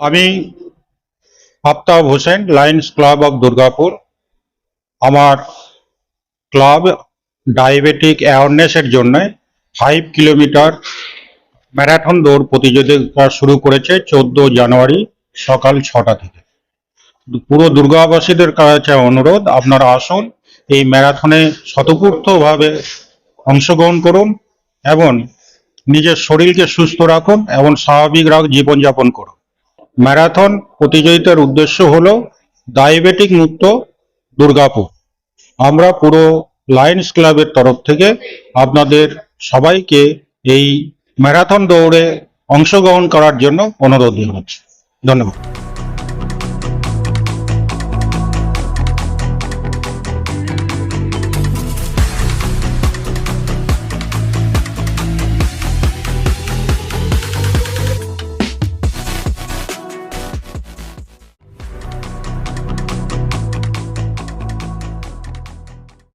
আমি Aftab Hossain lions club of Durgapur আমার club diabetic অ্যাওয়ারনেসের জন্য ফাইভ কিলোমিটার ম্যারাথন দৌড় প্রতিযোগিতা শুরু করেছে চোদ্দ জানুয়ারি সকাল ছটা থেকে। পুরো দুর্গাবাসীদের কাছে অনুরোধ, আপনারা আসুন, এই ম্যারাথনে স্বতঃপূর্তভাবে অংশগ্রহণ করুন এবং নিজের শরীরকে সুস্থ রাখুন এবং স্বাভাবিক রাখ জীবনযাপন করুন। ম্যারাথন প্রতিযোগিতার উদ্দেশ্য হলো ডায়াবেটিক মুক্ত দুর্গাপুর। আমরা পুরো লায়ন্স ক্লাবের তরফ থেকে আপনাদের সবাইকে এই ম্যারাথন দৌড়ে অংশগ্রহণ করার জন্য অনুরোধ জানাচ্ছি। ধন্যবাদ।